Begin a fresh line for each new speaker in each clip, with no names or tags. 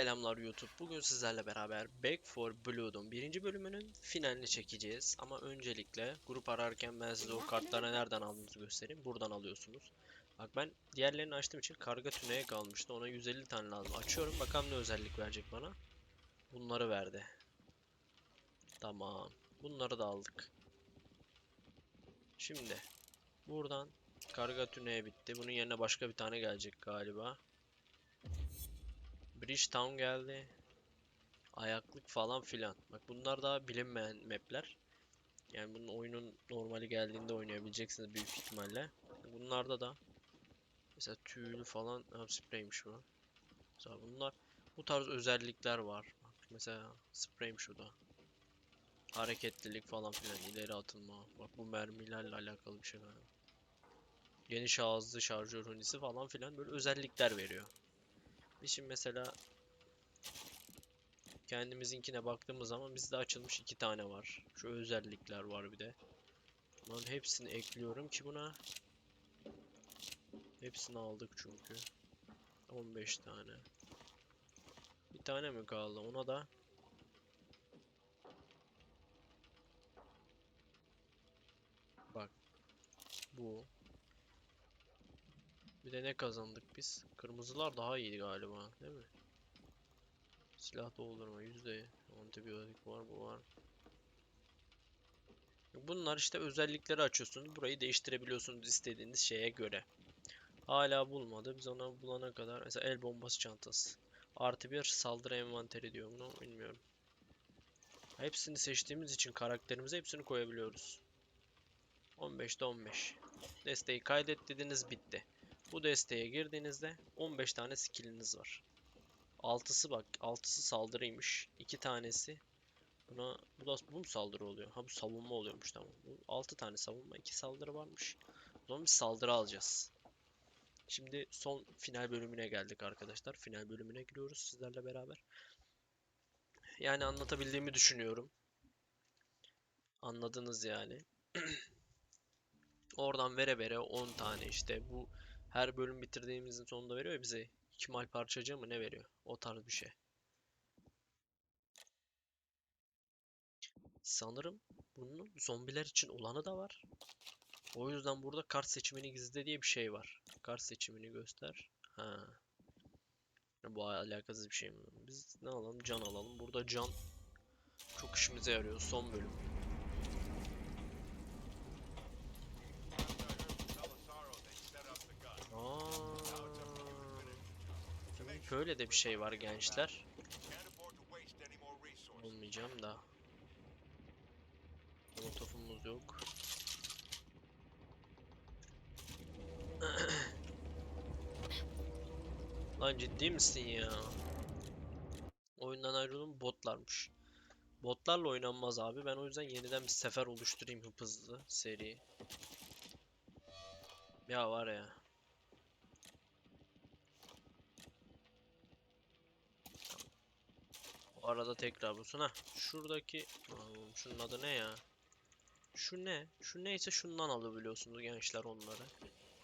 Selamlar YouTube. Bugün sizlerle beraber Back for Blood'un birinci bölümünün finalini çekeceğiz. Ama öncelikle grup ararken ben size o kartları nereden aldığınızı göstereyim. Buradan alıyorsunuz. Bak ben diğerlerini açtığım için karga tüneye kalmıştı. Ona 150 tane lazım. Açıyorum bakalım ne özellik verecek bana. Bunları verdi. Tamam. Bunları da aldık. Şimdi buradan karga tüneye bitti. Bunun yerine başka bir tane gelecek galiba. Bridgetown geldi. Ayaklık falan filan. Bak bunlar daha bilinmeyen mapler. Yani bunun oyunun normali geldiğinde oynayabileceksiniz büyük ihtimalle. Bunlarda da mesela tüylü falan spreymiş bu. Mesela bunlar bu tarz özellikler var. Bak mesela spreymiş bu da. Hareketlilik falan filan ileri atılma. Bak bu mermilerle alakalı bir şey. Geniş ağızlı şarjör hunisi falan filan böyle özellikler veriyor. Şimdi mesela kendimizinkine baktığımız zaman bizde açılmış iki tane var. Şu özellikler var bir de. Bunların hepsini ekliyorum ki buna. Hepsini aldık çünkü. 15 tane. Bir tane mi kaldı? Ona da Bak. Bu. Bir de ne kazandık biz? Kırmızılar daha iyi galiba, değil mi? Silah doldurma yüzde antibiyotik var bu var. Bunlar işte özellikleri açıyorsunuz. Burayı değiştirebiliyorsunuz istediğiniz şeye göre. Hala bulmadı. Biz onu bulana kadar mesela el bombası çantası. Artı bir saldırı envanteri diyor bunu bilmiyorum. Hepsini seçtiğimiz için karakterimize hepsini koyabiliyoruz. 15'te 15. Desteği kaydet dediniz bitti. Bu desteğe girdiğinizde 15 tane skilliniz var. 6'sı bak 6'sı saldırıymış. 2 tanesi buna bu da bu mu saldırı oluyor? Ha bu savunma oluyormuş tamam. Bu 6 tane savunma 2 saldırı varmış. O zaman biz saldırı alacağız. Şimdi son final bölümüne geldik arkadaşlar. Final bölümüne giriyoruz sizlerle beraber. Yani anlatabildiğimi düşünüyorum. Anladınız yani. Oradan vere vere 10 tane işte bu her bölüm bitirdiğimizin sonunda veriyor ya bize ikmal parçacığı mı ne veriyor? O tarz bir şey. Sanırım bunun zombiler için olanı da var. O yüzden burada kart seçimini gizle diye bir şey var. Kart seçimini göster. Ha. Bu alakasız bir şey mi? Biz ne alalım? Can alalım. Burada can çok işimize yarıyor. Son bölüm. Aa, böyle de bir şey var gençler. Olmayacağım da. Molotofumuz yok. Lan ciddi misin ya? Oyundan ayrılım botlarmış. Botlarla oynanmaz abi. Ben o yüzden yeniden bir sefer oluşturayım hızlı seri. Ya var ya. Arada tekrar bulsun ha. Şuradaki Aa, şunun adı ne ya? Şu ne? Şu neyse şundan alabiliyorsunuz gençler onları.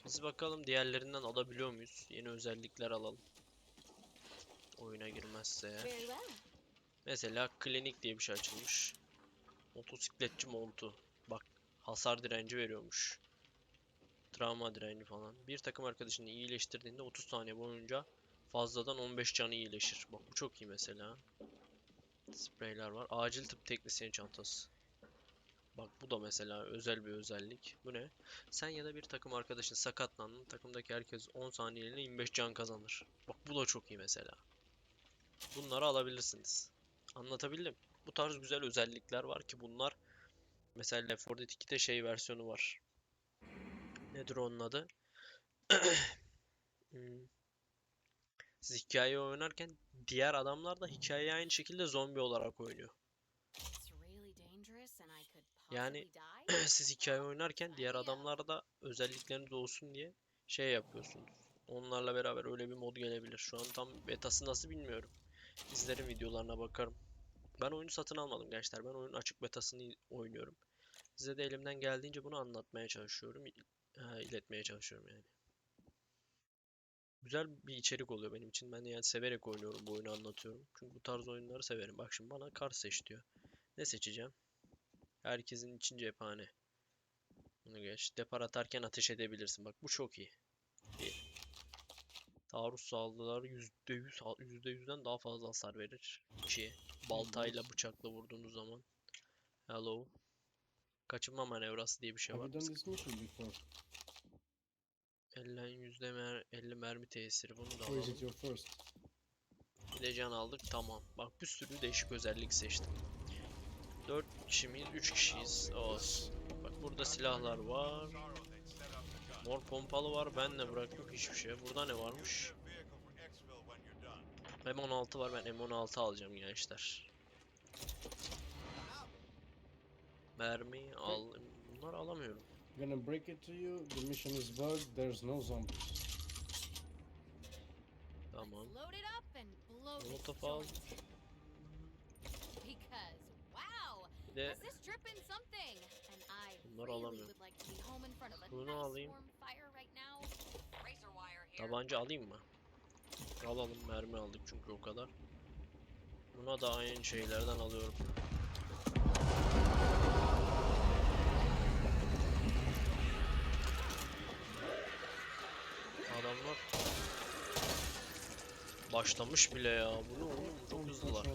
Biz bakalım diğerlerinden alabiliyor muyuz? Yeni özellikler alalım. Oyuna girmezse eğer.
Well.
Mesela klinik diye bir şey açılmış. Motosikletçi montu. Bak hasar direnci veriyormuş. Travma direnci falan. Bir takım arkadaşını iyileştirdiğinde 30 saniye boyunca fazladan 15 canı iyileşir. Bak bu çok iyi mesela. Spreyler var. Acil tıp teknisyeni çantası. Bak bu da mesela özel bir özellik. Bu ne? Sen ya da bir takım arkadaşın sakatlandın. Takımdaki herkes 10 saniyeliğine 25 can kazanır. Bak bu da çok iyi mesela. Bunları alabilirsiniz. Anlatabildim. Bu tarz güzel özellikler var ki bunlar mesela Left 4 Dead 2'de şey versiyonu var. Nedir onun adı? Hmm. Siz hikayeyi oynarken diğer adamlar da hikayeyi aynı şekilde zombi olarak oynuyor. Yani siz hikaye oynarken diğer adamlar da özellikleriniz olsun diye şey yapıyorsunuz. Onlarla beraber öyle bir mod gelebilir. Şu an tam betası nasıl bilmiyorum. İzlerim videolarına bakarım. Ben oyunu satın almadım gençler. Ben oyunun açık betasını oynuyorum. Size de elimden geldiğince bunu anlatmaya çalışıyorum. iletmeye çalışıyorum yani. Güzel bir içerik oluyor benim için. Ben de yani severek oynuyorum bu oyunu anlatıyorum. Çünkü bu tarz oyunları severim. Bak şimdi bana kar seç diyor. Ne seçeceğim? Herkesin için cephane. Bunu geç. Depar atarken ateş edebilirsin. Bak bu çok iyi. Bir. Taarruz saldırıları %100 ha- %100'den daha fazla hasar verir. 2. Baltayla bıçakla vurduğunuz zaman. Hello. Kaçınma manevrası diye bir şey var.
mission before?
Ellen yüzde mer 50 mermi tesiri. Bunu da alalım. Bir de can aldık. Tamam. Bak bir sürü değişik özellik seçtim. 4 kişi miyiz? 3 kişiyiz. Olsun. Bak burada silahlar var. Mor pompalı var. Ben de bıraktım hiçbir şey. Burada ne varmış? M16 var. Ben M16 alacağım gençler. Mermi al. Bunları alamıyorum.
Gonna break it to you. The mission is bugged. There's no zombies.
Tamam.
Load it up and blow this
Molotov al.
Because wow,
Bir de
is this dripping something? And I
Bunları
really
alamıyorum.
would like to be home in front of a
Bunu
nice
alayım.
warm fire right now. Razor wire here.
tabanca alayım mı? Alalım. Mermi aldık çünkü o kadar. Buna da aynı şeylerden alıyorum. Adamlar başlamış bile ya. Bu ne oğlum? Çok hızlılar.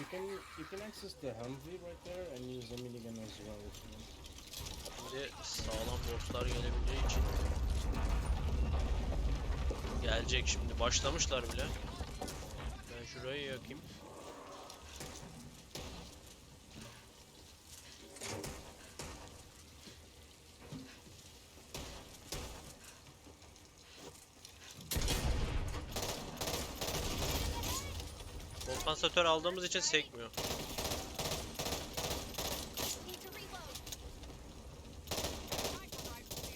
You can you can access the Humvee right there and use the minigun as well if you want.
Şimdi sağlam bosslar gelebileceği için gelecek şimdi. Başlamışlar bile. Ben şurayı yakayım. Kompansatör aldığımız için sekmiyor.
Need to reload. Sniper rifle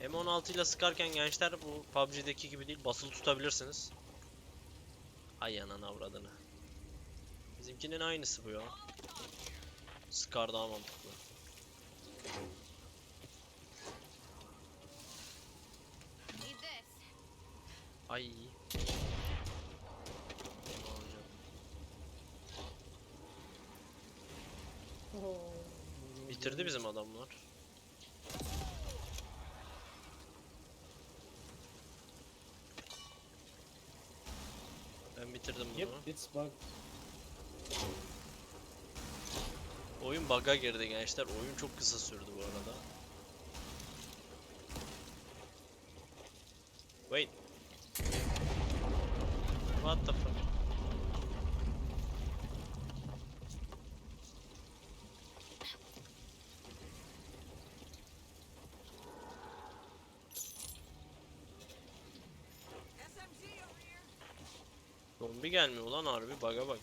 here.
M16 ile sıkarken gençler bu PUBG'deki gibi değil basılı tutabilirsiniz. Ay anan avradını. Bizimkinin aynısı bu ya. Scar daha mantıklı. Ay. Bunu alacağım. Bitirdi bizim adamlar. Ben bitirdim bunu.
Yep, it's bugged.
Oyun bug'a girdi gençler. Oyun çok kısa sürdü bu arada. Wait. What the fuck? Zombi gelmiyor ulan harbi bug'a bak.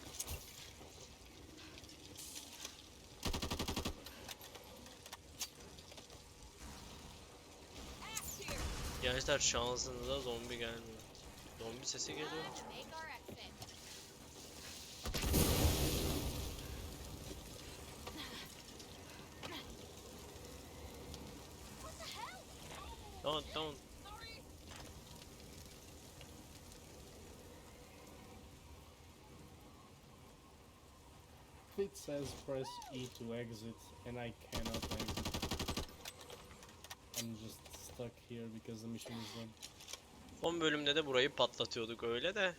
Gençler şansınıza zombi gelmiyor. Zombi sesi geliyor. Don't don't.
It says press E to exit, and I cannot exit. I'm just stuck here because the mission is done.
Son bölümde de burayı patlatıyorduk öyle de.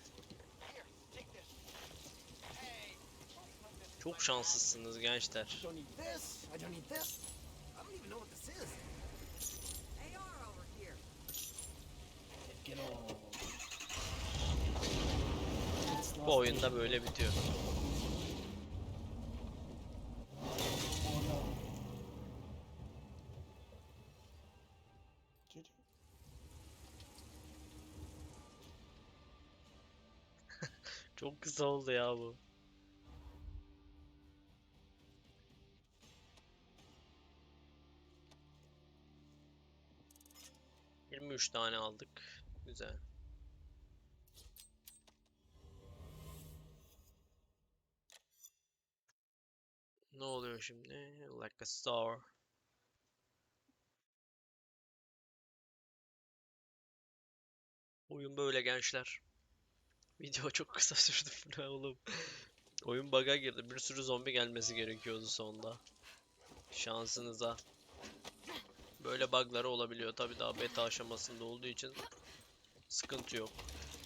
Çok şanslısınız gençler.
don't need this. I
Çok kısa oldu ya bu. Yirmi üç tane aldık. Güzel. Ne oluyor şimdi? Like a star. Oyun böyle gençler. Video çok kısa sürdü ne oğlum. Oyun bug'a girdi. Bir sürü zombi gelmesi gerekiyordu sonda. Şansınıza. Böyle bug'ları olabiliyor. Tabi daha beta aşamasında olduğu için sıkıntı yok.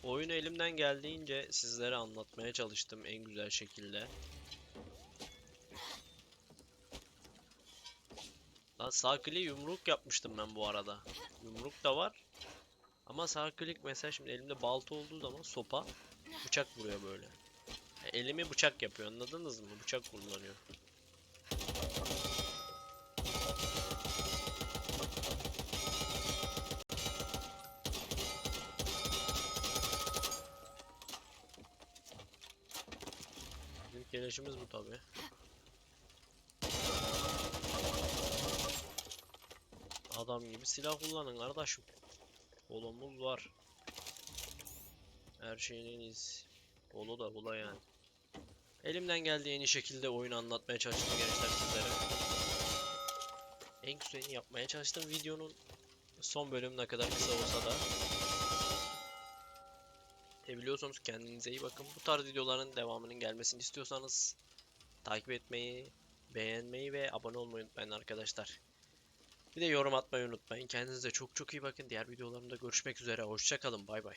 Oyunu elimden geldiğince sizlere anlatmaya çalıştım en güzel şekilde. Lan sağ yumruk yapmıştım ben bu arada. Yumruk da var. Ama sağ klik mesela şimdi elimde balta olduğu zaman sopa bıçak vuruyor böyle. Ya elimi bıçak yapıyor anladınız mı? Bıçak kullanıyor. Bizim gelişimiz bu tabi. Adam gibi silah kullanın kardeşim. Kolumuz var. Her şeyin en iyisi. Kolu da bula yani. Elimden geldiği en iyi şekilde oyunu anlatmaya çalıştım gençler sizlere. En güzelini yapmaya çalıştım videonun son bölüm ne kadar kısa olsa da. Biliyorsunuz kendinize iyi bakın. Bu tarz videoların devamının gelmesini istiyorsanız takip etmeyi, beğenmeyi ve abone olmayı unutmayın arkadaşlar. Bir de yorum atmayı unutmayın. Kendinize çok çok iyi bakın. Diğer videolarımda görüşmek üzere. Hoşçakalın. Bay bay.